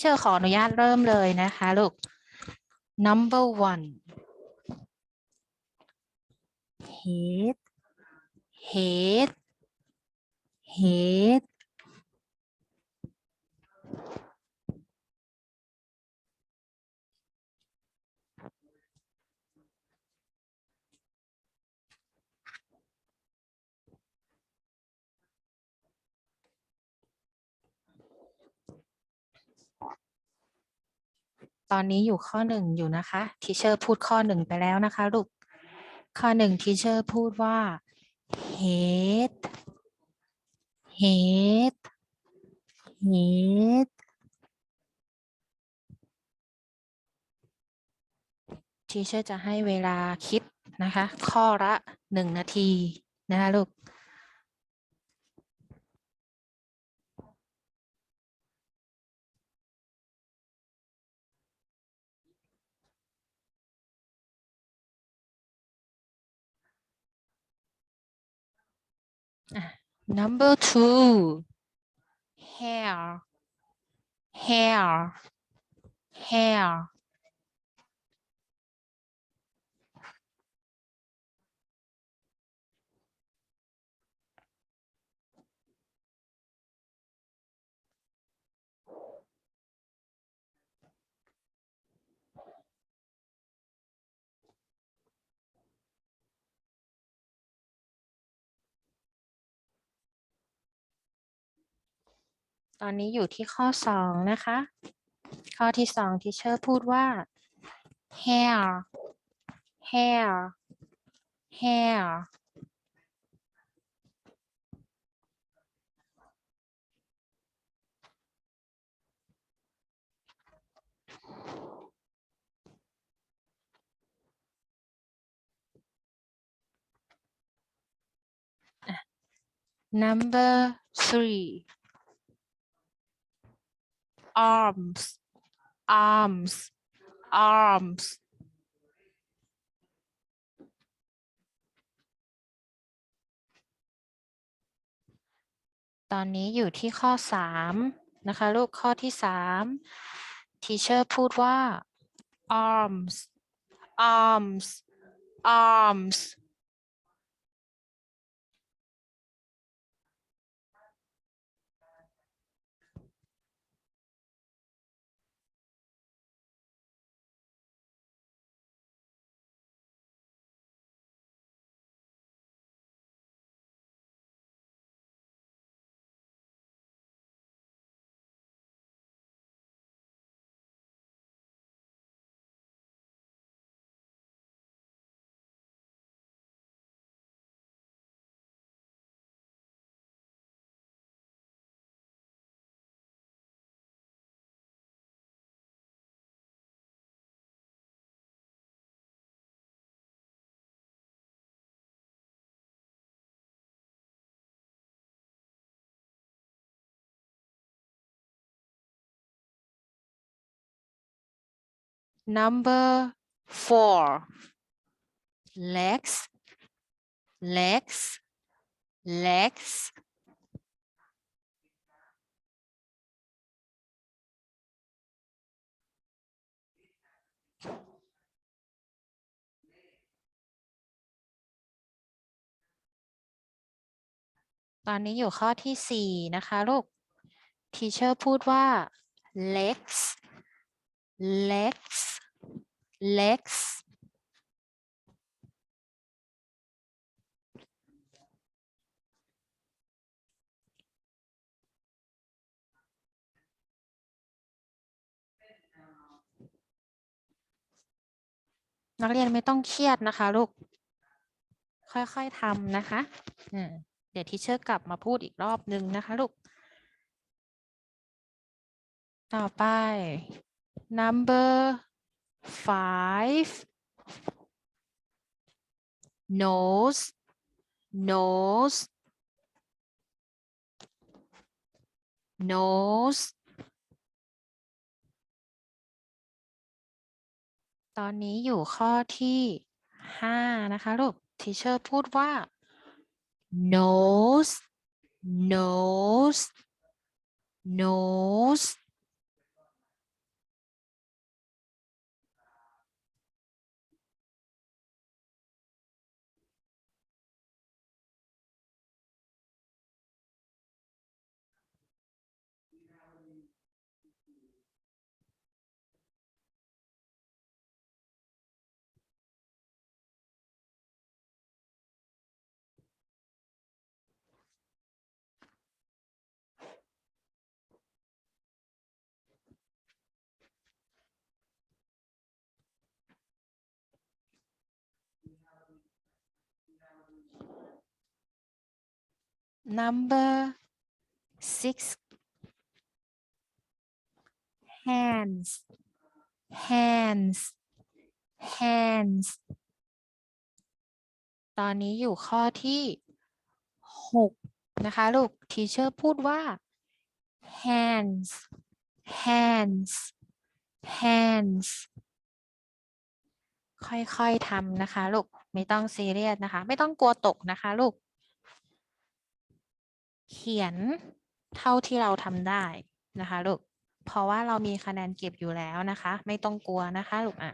เชอร์ขออนุญาตเริ่มเลยนะคะลูก number one head head head ตอนนี้อยู่ข้อหนึ่งอยู่นะคะทีเชอร์พูดข้อหนึ่งไปแล้วนะคะลูกข้อหนึ่งทีเชอร์พูดว่า head head head ทีเชอร์จะให้เวลาคิดนะคะ ข้อละหนึ่งนาทีนะคะลูก Number two, hair, hair, hair. ตอนนี้อยู่ที่ข้อสองนะคะ ข้อที่สองที่เชอร์พูดว่า hair hair hair อะ number three arms arms arms ตอนนี้อยู่ที่ข้อสามนะคะ ลูกข้อที่สามทีเชอร์พูดว่า arms arms arms number four legs legs legs ตอนนี้อยู่ข้อที่สี่นะคะลูกทีเชอร์พูดว่า legs legs legs นักเรียนไม่ต้องเครียดนะคะลูก ค่อยๆทำนะคะอ่าเดี๋ยวทีเชอร์กลับมาพูดอีกรอบนึงนะคะลูก ต่อไป number five nose nose nose ตอนนี้อยู่ข้อที่ห้านะคะลูกทีเชอร์พูดว่า nose nose nose number six hands hands hands ตอนนี้อยู่ข้อที่หกนะคะลูก teacher พูดว่า hands hands hands ค่อยๆทำนะคะลูก ไม่ต้องซีเรียสนะคะ ไม่ต้องกลัวตกนะคะลูก เขียนเท่าที่เราทำได้นะคะลูก เพราะว่าเรามีคะแนนเก็บอยู่แล้วนะคะ ไม่ต้องกลัวนะคะลูกอะอะ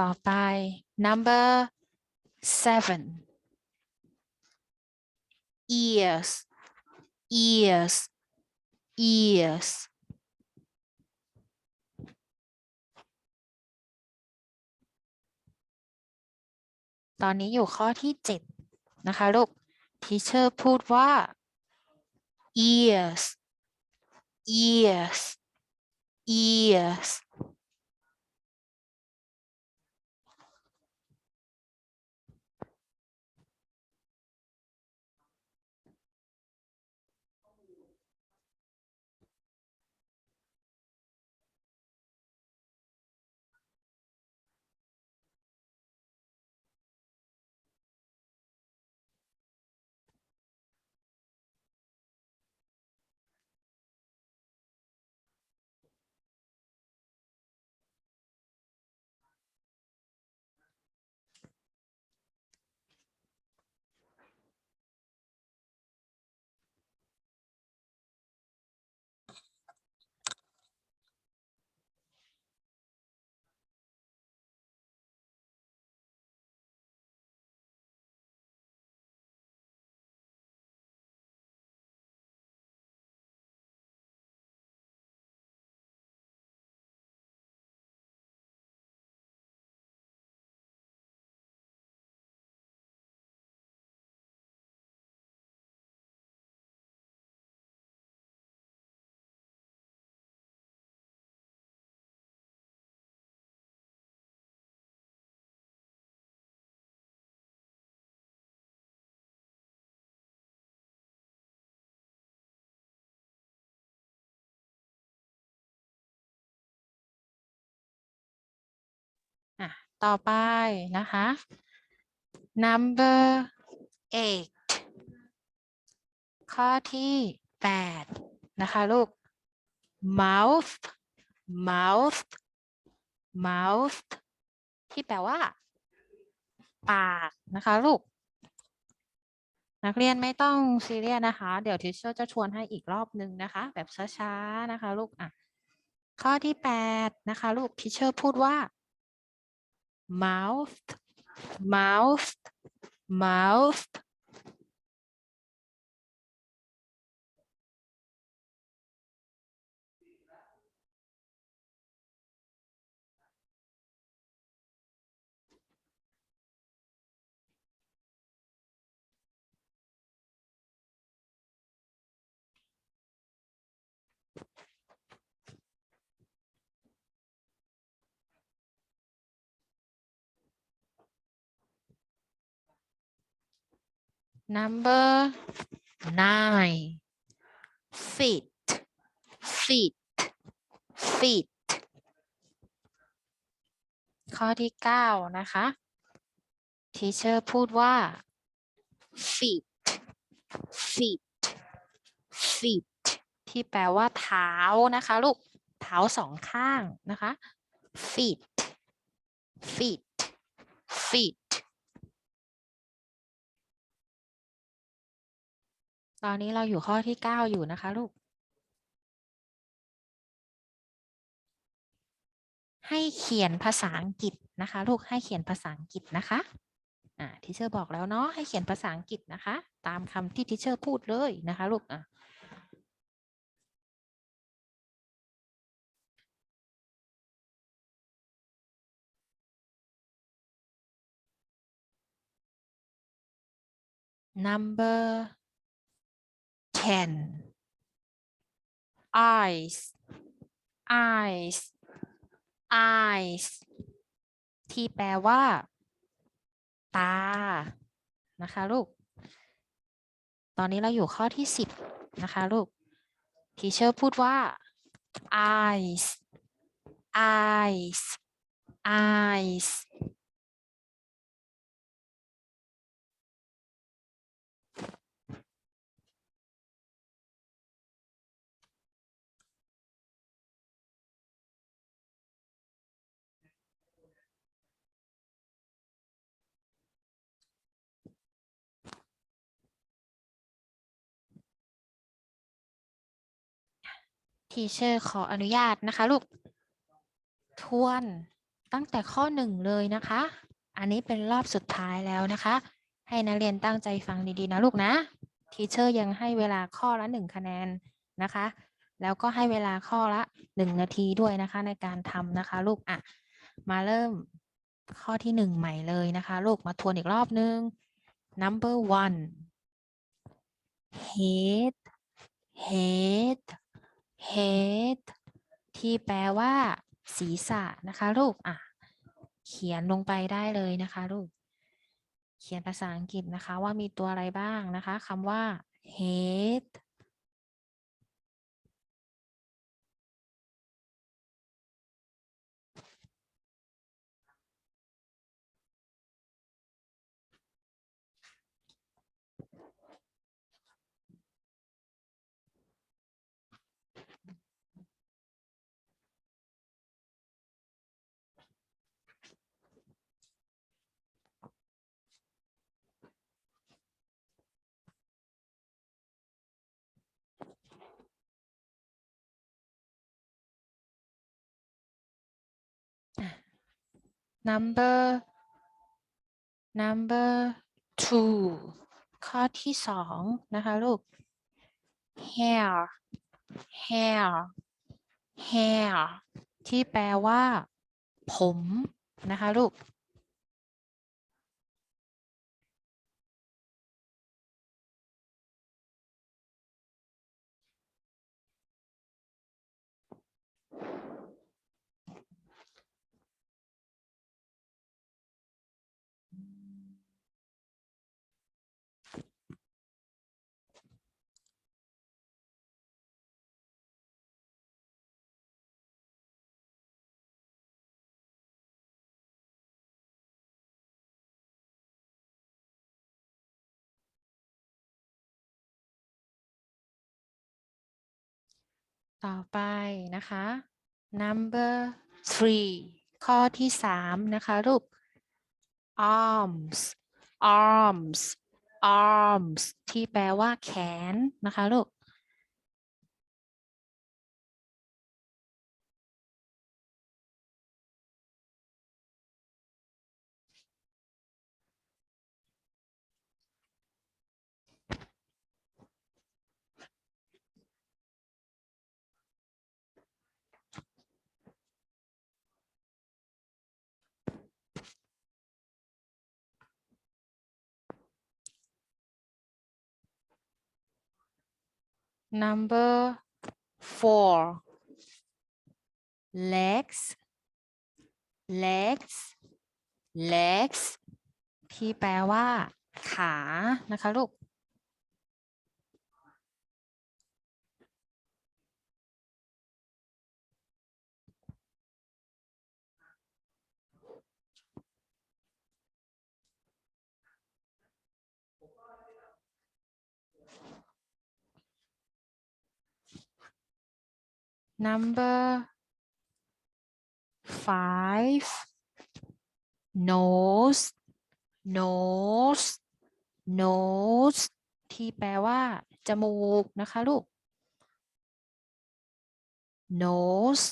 ต่อไป number seven ears ears ears ตอนนี้อยู่ข้อที่เจ็ดนะคะลูก teacher พูดว่า ears ears ears อะต่อไปนะคะ number eight ข้อที่แปดนะคะลูก mouth mouth mouth ที่แปลว่า ปากนะคะลูก นักเรียนไม่ต้องซีเรียสนะคะ เดี๋ยวทิชเชอร์จะชวนให้อีกรอบหนึ่งนะคะ แบบช้าๆนะคะ ลูกอะข้อที่แปดนะคะ ลูกทิชเชอร์พูดว่า mouth mouth mouth number nine feet feet feet ข้อที่เก้านะคะ teacher พูดว่า feet feet feet ที่แปลว่าเท้านะคะลูก เท้าสองข้างนะคะ feet feet feet ตอนนี้เราอยู่ข้อที่เก้าอยู่นะคะลูก ให้เขียนภาษาอังกฤษนะคะ ลูกให้เขียนภาษาอังกฤษนะคะ อ่าทีเชอร์บอกแล้วเนาะให้เขียนภาษาอังกฤษนะคะ ตามคำที่ทีเชอร์พูดเลยนะคะ ลูกอะนัมเบอร์ ten eyes eyes eyes ที่แปลว่า ตา นะคะลูก ตอนนี้เราอยู่ข้อที่สิบนะคะลูกทีเชอร์พูดว่า eyes eyes eyes ทีเชอร์ขออนุญาตนะคะลูก ทวนตั้งแต่ข้อหนึ่งเลยนะคะ อันนี้เป็นรอบสุดท้ายแล้วนะคะ ให้นักเรียนตั้งใจฟังดีๆนะลูกนะทีเชอร์ยังให้เวลาข้อละหนึ่งคะแนนนะคะ แล้วก็ให้เวลาข้อละหนึ่งนาทีด้วยนะคะ ในการทำนะคะ ลูกอะ มาเริ่มข้อที่หนึ่งใหม่เลยนะคะ ลูกมาทวนอีกรอบนึง number one head head head ที่แปลว่าศีรษะนะคะลูกอะเขียนลงไปได้เลยนะคะลูก เขียนภาษาอังกฤษนะคะว่ามีตัวอะไรบ้างนะคะคำว่า head number number two ข้อที่สองนะคะลูก hair hair hair ที่แปลว่า ผมนะคะลูก ต่อไปนะคะ number three ข้อที่สามนะคะลูก arms arms arms ที่แปลว่าแขนนะคะลูก number four legs legs legs ที่แปลว่า ขา นะคะลูก number five nose nose nose ที่แปลว่า จมูกนะคะลูก nose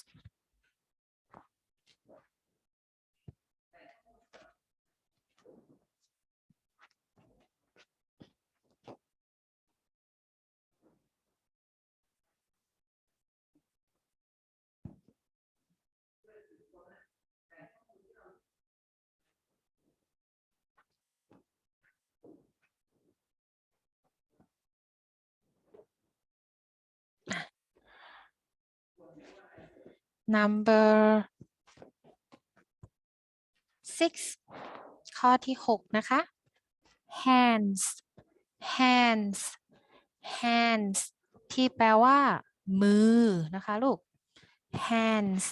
number six ข้อที่หกนะคะ hands hands hands ที่แปลว่า มือนะคะลูก hands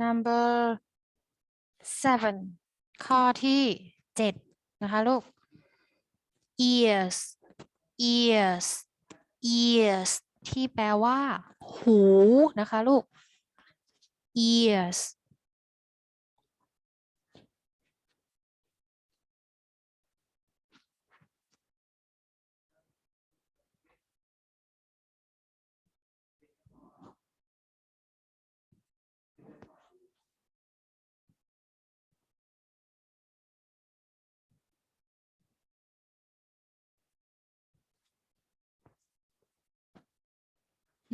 number seven ข้อที่เจ็ดนะคะลูก ears ears ears ที่แปลว่า หูนะคะลูก ears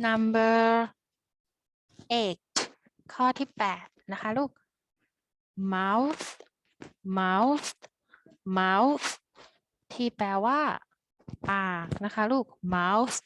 number eight ข้อที่ 8 นะคะลูก mouth mouth mouth ที่แปลว่า ปากนะคะลูก mouth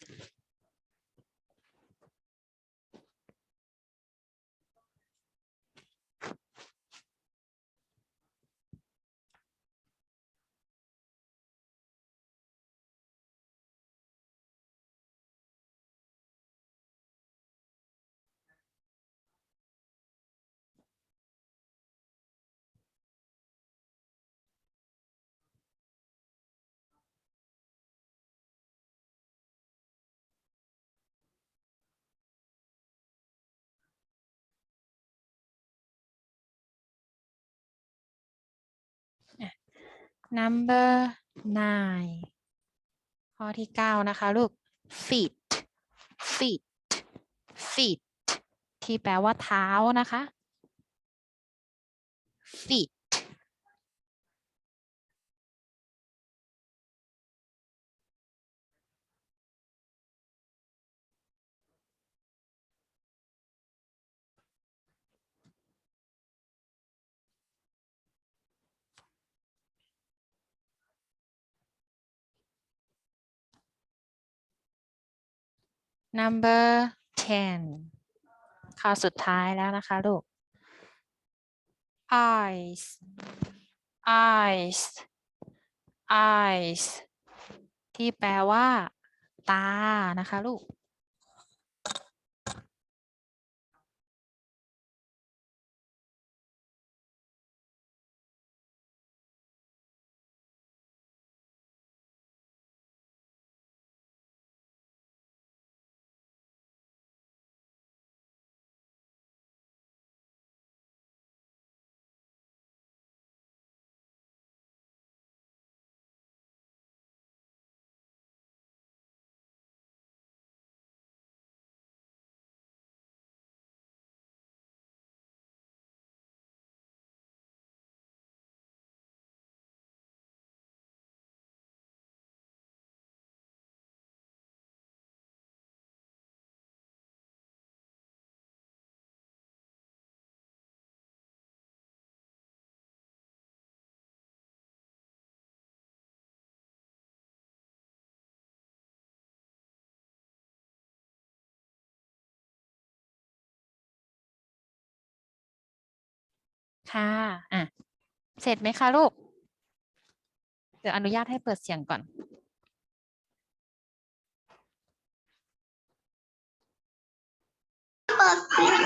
number nine ข้อที่เก้านะคะลูก feet feet feet ที่แปลว่าเท้านะคะ feet number ten ข้อสุดท้ายแล้วนะคะลูก eyes eyes eyes ที่แปลว่า ตา นะคะลูก ค่ะอะเสร็จไหมคะลูก เดี๋ยวอนุญาตให้เปิดเสียงก่อน